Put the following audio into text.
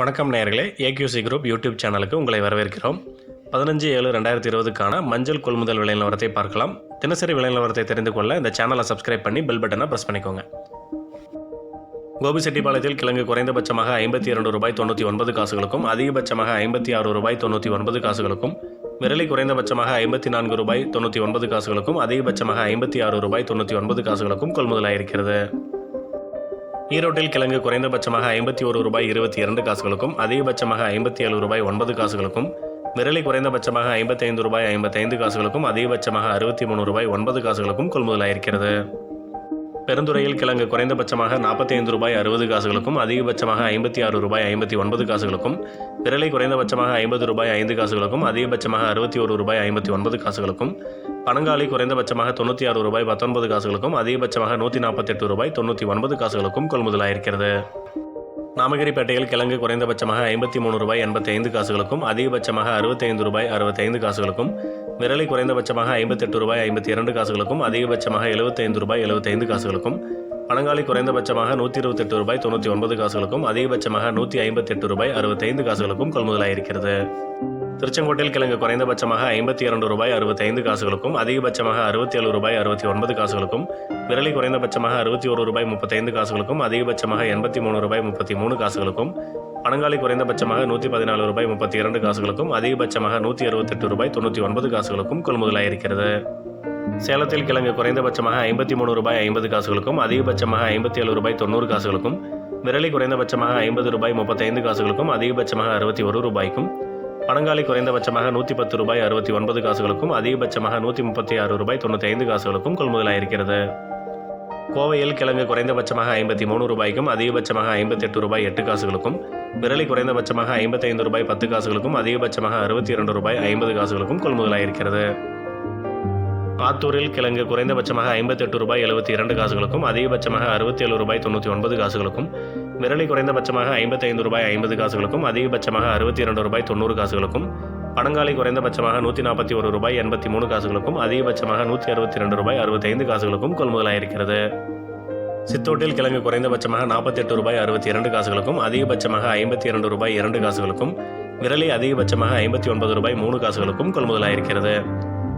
வணக்கம் நேயர்களே AQC group YouTube சேனலுக்கு உங்களை வரவேற்கிறோம். பதினஞ்சு ஏழு ரெண்டாயிரத்தி இருபதுக்கான மஞ்சள் கொள்முதல் விலை நிலவரத்தை பார்க்கலாம். தினசரி விலை நிலவரத்தை தெரிந்து கொள்ள இந்த சேனலை சப்ஸ்கிரைப் பண்ணி பெல் பட்டனை ப்ரெஸ் பண்ணிக்கோங்க. கோபிசெட்டிப்பாளையத்தில் கிழங்கு குறைந்தபட்சமாக ஐம்பத்தி இரண்டு ரூபாய் தொண்ணூற்றி ஒன்பது காசுகளுக்கும் அதிகபட்சமாக ஐம்பத்தி ஆறு ரூபாய் தொண்ணூற்றி ஒன்பது காசுகளுக்கும் விரலி குறைந்தபட்சமாக ஐம்பத்தி நான்கு ரூபாய் தொண்ணூற்றி ஒன்பது காசுகளுக்கும் அதிகபட்சமாக ஐம்பத்தி ஆறு ரூபாய் தொண்ணூற்றி ஒன்பது காசுகளுக்கும் கொள்முதலாயிருக்கிறது. ஈரோட்டில் கிழங்கு குறைந்தபட்சமாக ஐம்பத்தி ஒரு ரூபாய் இருபத்தி இரண்டு காசுகளுக்கும் அதிகபட்சமாக ஐம்பத்தி ஏழு ரூபாய் ஒன்பது காசுகளுக்கும் விரலி குறைந்தபட்சமாக ஐம்பத்தைந்து ரூபாய் ஐம்பத்தைந்து காசுகளுக்கும் அதிகபட்சமாக அறுபத்தி மூணு ரூபாய் ஒன்பது காசுகளுக்கும் கொள்முதலாயிருக்கிறது. பெருந்துறையில் கிழங்கு குறைந்தபட்சமாக நாற்பத்தி ஐந்து ரூபாய் அறுபது காசுகளுக்கும் அதிகபட்சமாக ஐம்பத்தி ஆறு ரூபாய் ஐம்பத்தி ஒன்பது காசுகளுக்கும் விரலை குறைந்தபட்சமாக ஐம்பது ரூபாய் ஐந்து காசுகளுக்கும் அதிகபட்சமாக அறுபத்தி ஒரு ரூபாய் ஐம்பத்தி ஒன்பது காசுகளுக்கும் பனங்காலி குறைந்தபட்சமாக தொண்ணூற்றி ஆறு ரூபாய் பத்தொன்பது காசுகளுக்கும் அதிகபட்சமாக நூற்றி நாற்பத்தெட்டு ரூபாய் தொண்ணூற்றி ஒன்பது காசுகளுக்கும் கொள்முதலாயிருக்கிறது நாமகிரிப்பேட்டையில் கிழங்கு குறைந்தபட்சமாக ஐம்பத்தி மூணு ரூபாய் எண்பத்தைந்து காசுகளுக்கும் அதிகபட்சமாக அறுபத்தைந்து ரூபாய் அறுபத்தைந்து காசுகளுக்கும் விரலை குறைந்தபட்சமாக ஐம்பத்தெட்டு ரூபாய் ஐம்பத்தி இரண்டு காசுகளுக்கும் அதிகபட்சமாக எழுபத்தைந்து ரூபாய் எழுபத்தைந்து காசுகளுக்கும் பழங்காலி குறைந்தபட்சமாக நூற்றி இருபத்தெட்டு ரூபாய் தொண்ணூற்றி ஒன்பது காசுகளுக்கும் அதிகபட்சமாக நூற்றி ஐம்பத்தெட்டு ரூபாய் அறுபத்தைந்து காசுகளுக்கும் கொள்முதலாயிருக்கிறது. திருச்செங்கோட்டில் கிழங்கு குறைந்தபட்சமாக ஐம்பத்தி இரண்டு ரூபாய் அறுபத்தைந்து காசுகளுக்கும் அதிகபட்சமாக அறுபத்தி ஏழு ரூபாய் அறுபத்தி ஒன்பது காசுகளுக்கும் விரலி குறைந்தபட்சமாக அறுபத்தி ஒரு ரூபாய் முப்பத்தைந்து காசுகளுக்கும் அதிகபட்சமாக எண்பத்தி மூணு ரூபாய் முப்பத்தி மூணு காசுகளுக்கும் பணங்காலி குறைந்தபட்சமாக நூற்றி பதினாலு ரூபாய் முப்பத்தி இரண்டு காசுகளுக்கும் அதிகபட்சமாக நூற்றி அறுபத்தெட்டு ரூபாய் தொண்ணூற்றி ஒன்பது காசுகளுக்கும் கொள்முதலாயிருக்கிறது சேலத்தில் கிழங்கு குறைந்தபட்சமாக ஐம்பத்தி மூணு ரூபாய் ஐம்பது காசுகளுக்கும் அதிகபட்சமாக ஐம்பத்தி ஏழு ரூபாய் தொண்ணூறு காசுகளுக்கும் விரலி குறைந்தபட்சமாக ஐம்பது ரூபாய் முப்பத்தைந்து காசுகளுக்கும் அதிகபட்சமாக அறுபத்தி ஒரு ரூபாய்க்கும் பணங்காலி குறைந்தபட்சமாக நூற்றி பத்து ரூபாய் அறுபத்தி ஒன்பது காசுகளுக்கும் அதிகபட்சமாக நூற்றி முப்பத்தி ஆறு ரூபாய் தொண்ணூற்றி ஐந்து காசுகளுக்கும் கொள்முதலாயிருக்கிறது கோவையில் கிழங்கு குறைந்தபட்சமாக ஐம்பத்தி மூணு ரூபாய்க்கும் அதிகபட்சமாக ஐம்பத்தெட்டு ரூபாய் எட்டு காசுகளுக்கும் விரலி குறைந்தபட்சமாக ஐம்பத்தைந்து ரூபாய் பத்து காசுகளுக்கும் அதிகபட்சமாக அறுபத்தி இரண்டு ரூபாய் ஐம்பது காசுகளுக்கும் கொள்முதலாயிருக்கிறது ஆத்தூரில் கிழங்கு குறைந்தபட்சமாக ஐம்பத்தெட்டு ரூபாய் எழுபத்தி இரண்டு காசுகளுக்கும் அதிகபட்சமாக அறுபத்தி ஏழு ரூபாய் தொண்ணூற்றி ஒன்பது காசுகளுக்கும் விரலி குறைந்தபட்சமாக ஐம்பத்தைந்து ரூபாய் ஐம்பது காசுகளுக்கும் அதிகபட்சமாக அறுபத்தி இரண்டு ரூபாய் தொண்ணூறு காசுகளுக்கும் பனங்காலி குறைந்தபட்சமாக நூற்றி நாற்பத்தி ஒரு ரூபாய் எண்பத்தி மூணு காசுகளுக்கும் அதிகபட்சமாக நூற்றி அறுபத்தி ரெண்டு ரூபாய் அறுபத்தைந்து காசுகளுக்கும் கொள்முதலாயிருக்கிறது. சித்தோட்டில் கிழங்கு குறைந்தபட்சமாக நாற்பத்தெட்டு ரூபாய் அறுபத்தி இரண்டு காசுகளுக்கும் அதிகபட்சமாக ஐம்பத்தி இரண்டு ரூபாய் இரண்டு காசுகளுக்கும் விரலி அதிகபட்சமாக ஐம்பத்தி ஒன்பது ரூபாய் மூணு காசுகளுக்கும் கொள்முதலாயிருக்கிறது.